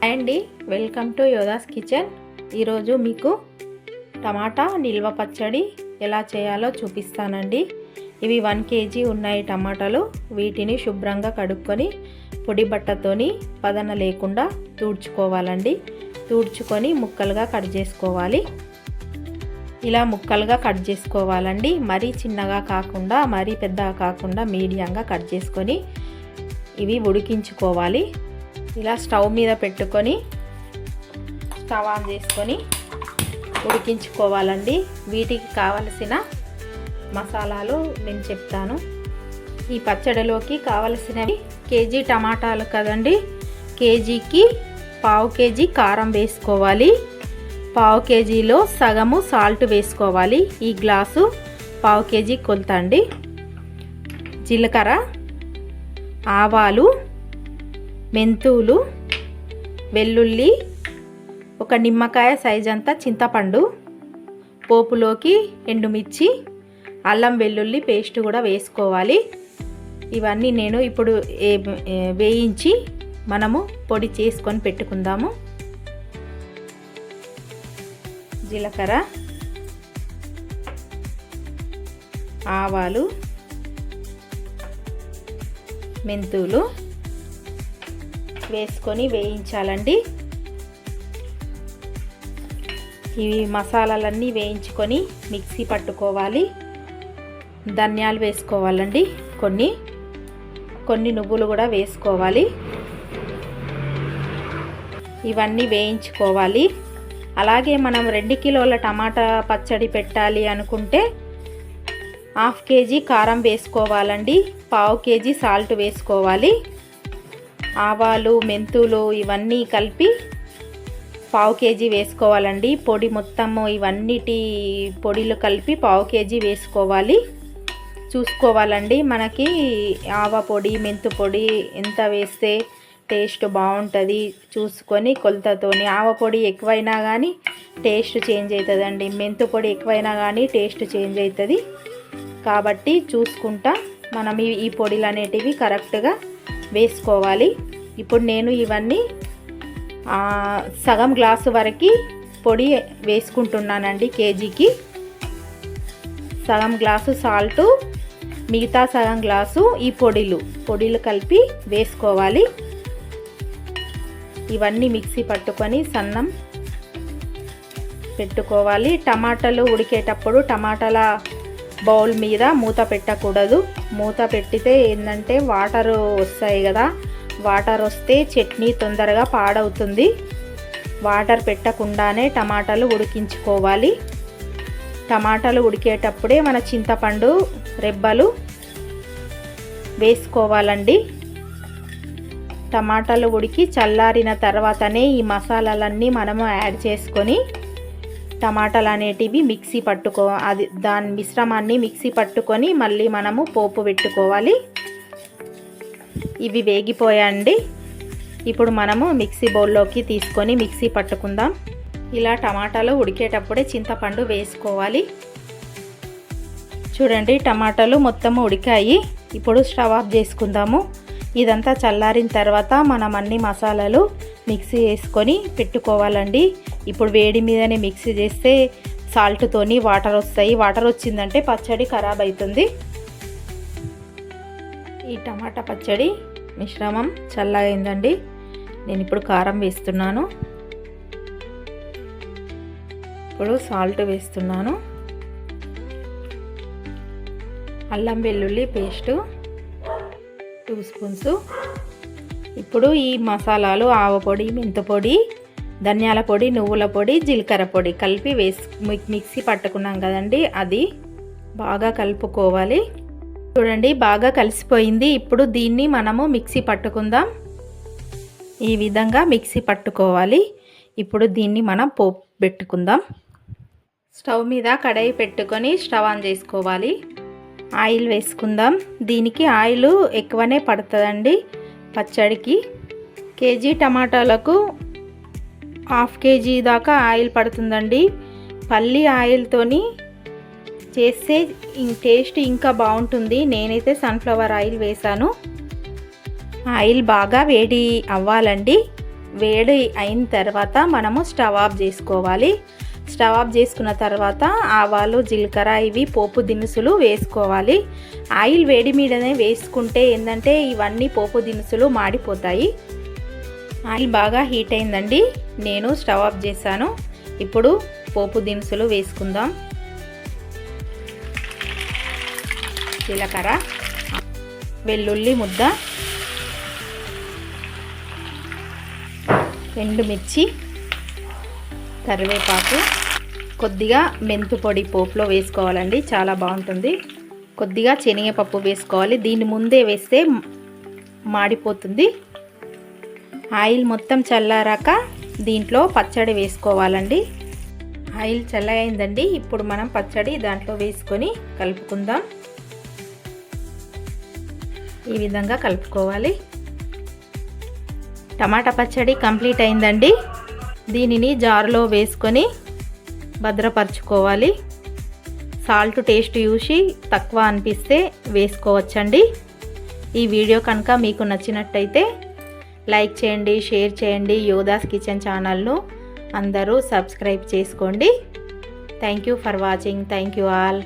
Hi అండి welcome to Yoddhas kitchen. ఈరోజు మీకు టమాటా నిల్వ పచ్చడి ఎలా చేయాలో చూపిస్తానండి. ఇవి వన్ కేజీ ఉన్నాయి టమాటాలు. వీటిని శుభ్రంగా కడుక్కొని పొడి బట్టతోని పదన లేకుండా తూడ్చుకోవాలండి. తూడ్చుకొని ముక్కలుగా కట్ చేసుకోవాలి. ఇలా ముక్కలుగా కట్ చేసుకోవాలండి. మరీ చిన్నగా కాకుండా మరీ పెద్దగా కాకుండా మీడియంగా కట్ చేసుకొని ఇవి ఉడికించుకోవాలి. ఇలా స్టవ్ మీద పెట్టుకొని స్టవ్ ఆన్ చేసుకొని ఉడికించుకోవాలండి. వీటికి కావలసిన మసాలాలు నేను చెప్తాను. ఈ పచ్చడిలోకి కావలసినవి కేజీ టమాటాలు కదండి. కేజీకి పావు కేజీ కారం వేసుకోవాలి. పావు కేజీలో సగము సాల్ట్ వేసుకోవాలి. ఈ గ్లాసు పావు కేజీ కొలతండి జీలకర్ర ఆవాలు మెంతులు వెల్లుల్లి ఒక నిమ్మకాయ సైజ్ అంతా చింతపండు పోపులోకి ఎండుమిర్చి అల్లం వెల్లుల్లి పేస్ట్ కూడా వేసుకోవాలి. ఇవన్నీ నేను ఇప్పుడు వేయించి మనము పొడి చేసుకొని పెట్టుకుందాము. జీలకర్ర ఆవాలు మెంతులు వేసుకొని వేయించాలండి. ఇవి మసాలాలన్నీ వేయించుకొని మిక్సీ పట్టుకోవాలి. ధనియాలు వేసుకోవాలండి కొన్ని. కొన్ని నువ్వులు కూడా వేసుకోవాలి. ఇవన్నీ వేయించుకోవాలి. అలాగే మనం రెండు కిలోల టమాటా పచ్చడి పెట్టాలి అనుకుంటే హాఫ్ కేజీ కారం వేసుకోవాలండి. పావు కేజీ సాల్ట్ వేసుకోవాలి. ఆవాలు మెంతులు ఇవన్నీ కలిపి పావు కేజీ వేసుకోవాలండి. పొడి మొత్తము ఇవన్నిటి పొడిలు కలిపి పావు కేజీ వేసుకోవాలి. చూసుకోవాలండి మనకి ఆవ పొడి మెంతు పొడి ఎంత వేస్తే టేస్ట్ బాగుంటుంది చూసుకొని కొలతతోని. ఆవ పొడి ఎక్కువైనా కానీ టేస్ట్ చేంజ్ అవుతుందండి మెంతు పొడి ఎక్కువైనా కానీ టేస్ట్ చేంజ్ అవుతుంది కాబట్టి చూసుకుంటా మనం ఈ పొడిలు అనేటివి కరెక్ట్గా వేసుకోవాలి. ఇప్పుడు నేను ఇవన్నీ సగం గ్లాసు వరకు పొడి వేసుకుంటున్నానండి కేజీకి. సగం గ్లాసు సాల్టు మిగతా సగం గ్లాసు ఈ పొడిలు పొడిలు కలిపి వేసుకోవాలి. ఇవన్నీ మిక్సీ పట్టుకొని సన్నం పెట్టుకోవాలి. టమాటాలు ఉడికేటప్పుడు టమాటాల బౌల్ మీద మూత పెట్టకూడదు. మూత పెట్టితే ఏంటంటే వాటర్ వస్తాయి కదా. వాటర్ వస్తే చట్నీ తొందరగా పాడవుతుంది. వాటర్ పెట్టకుండానే టమాటాలు ఉడికించుకోవాలి. టమాటాలు ఉడికేటప్పుడే మన చింతపండు రెబ్బలు వేసుకోవాలండి. టమాటాలు ఉడికి చల్లారిన తర్వాతనే ఈ మసాలాలన్నీ మనము యాడ్ చేసుకొని టమాటాలు అనేటివి మిక్సీ పట్టుకో అది దాని మిశ్రమాన్ని మిక్సీ పట్టుకొని మళ్ళీ మనము పోపు పెట్టుకోవాలి. ఇవి వేగిపోయాండి ఇప్పుడు మనము మిక్సీ బౌల్లోకి తీసుకొని మిక్సీ పట్టుకుందాం. ఇలా టమాటాలు ఉడికేటప్పుడే చింతపండు వేసుకోవాలి. చూడండి టమాటాలు మొత్తము ఉడికాయి. ఇప్పుడు స్టవ్ ఆఫ్ చేసుకుందాము. ఇదంతా చల్లారిన తర్వాత మనం అన్ని మసాలాలు మిక్సీ వేసుకొని పెట్టుకోవాలండి. ఇప్పుడు వేడి మీదనే మిక్సీ చేస్తే సాల్ట్తోని వాటర్ వస్తాయి. వాటర్ వచ్చిందంటే పచ్చడి ఖరాబ్ అవుతుంది ఈ టమాటా పచ్చడి మిశ్రమం చల్లగైందండి. నేను ఇప్పుడు కారం వేస్తున్నాను. ఇప్పుడు సాల్ట్ వేస్తున్నాను. అల్లం వెల్లుల్లి పేస్టు టూ స్పూన్స్ ఇప్పుడు ఈ మసాలాలు ఆవపొడి మెంతపొడి ధనియాల పొడి నువ్వుల పొడి జీలకర్ర పొడి కలిపి వేసి మిక్సీ పట్టుకున్నాం కదండి. అది బాగా కలుపుకోవాలి. చూడండి బాగా కలిసిపోయింది. ఇప్పుడు దీన్ని మనము మిక్సీ పట్టుకుందాం. ఈ విధంగా మిక్సీ పట్టుకోవాలి. ఇప్పుడు దీన్ని మనం పోపు పెట్టుకుందాం. స్టవ్ మీద కడాయి పెట్టుకొని స్టవ్ ఆన్ చేసుకోవాలి. ఆయిల్ వేసుకుందాం. దీనికి ఆయిల్ ఎక్కువనే పడుతుందండి పచ్చడికి. కేజీ టమాటాలకు హాఫ్ కేజీ దాకా ఆయిల్ పడుతుందండి. పల్లి ఆయిల్తోని చేస్తే టేస్ట్ ఇంకా బాగుంటుంది. నేనైతే సన్ఫ్లవర్ ఆయిల్ వేసాను. ఆయిల్ బాగా వేడి అవ్వాలండి. వేడి అయిన తర్వాత మనము స్టవ్ ఆఫ్ చేసుకోవాలి. స్టవ్ ఆఫ్ చేసుకున్న తర్వాత ఆవాలు జీలకర్ర ఇవి పోపు దినుసులు వేసుకోవాలి. ఆయిల్ వేడి మీదనే వేసుకుంటే ఏంటంటే ఇవన్నీ పోపు దినుసులు మాడిపోతాయి. ఆయిల్ బాగా హీట్ అయిందండి. నేను స్టవ్ ఆఫ్ చేశాను. ఇప్పుడు పోపు దినుసులు వేసుకుందాం. జీలకర్ర వెల్లుల్లి ముద్ద ఎండుమిర్చి కరివేపాకు. కొద్దిగా మెంతు పొడి పోపులో వేసుకోవాలండి. చాలా బాగుంటుంది. కొద్దిగా శనగపప్పు వేసుకోవాలి. దీన్ని ముందే వేస్తే మాడిపోతుంది. ఆయిల్ మొత్తం చల్లారాక దీంట్లో పచ్చడి వేసుకోవాలండి. ఆయిల్ చల్లయిందండి ఇప్పుడు మనం పచ్చడి దాంట్లో వేసుకొని కలుపుకుందాం. ఈ విధంగా కలుపుకోవాలి. టమాటా పచ్చడి కంప్లీట్ అయిందండి. దీనిని జారులో వేసుకొని భద్రపరచుకోవాలి. సాల్ట్ టేస్ట్ చూసి తక్కువ అనిపిస్తే వేసుకోవచ్చండి. ఈ వీడియో కనుక మీకు నచ్చినట్టయితే లైక్ చేయండి షేర్ చేయండి. యోదాస్ కిచెన్ ఛానల్ను అందరూ సబ్స్క్రైబ్ చేసుకోండి. Thank you for watching thank you all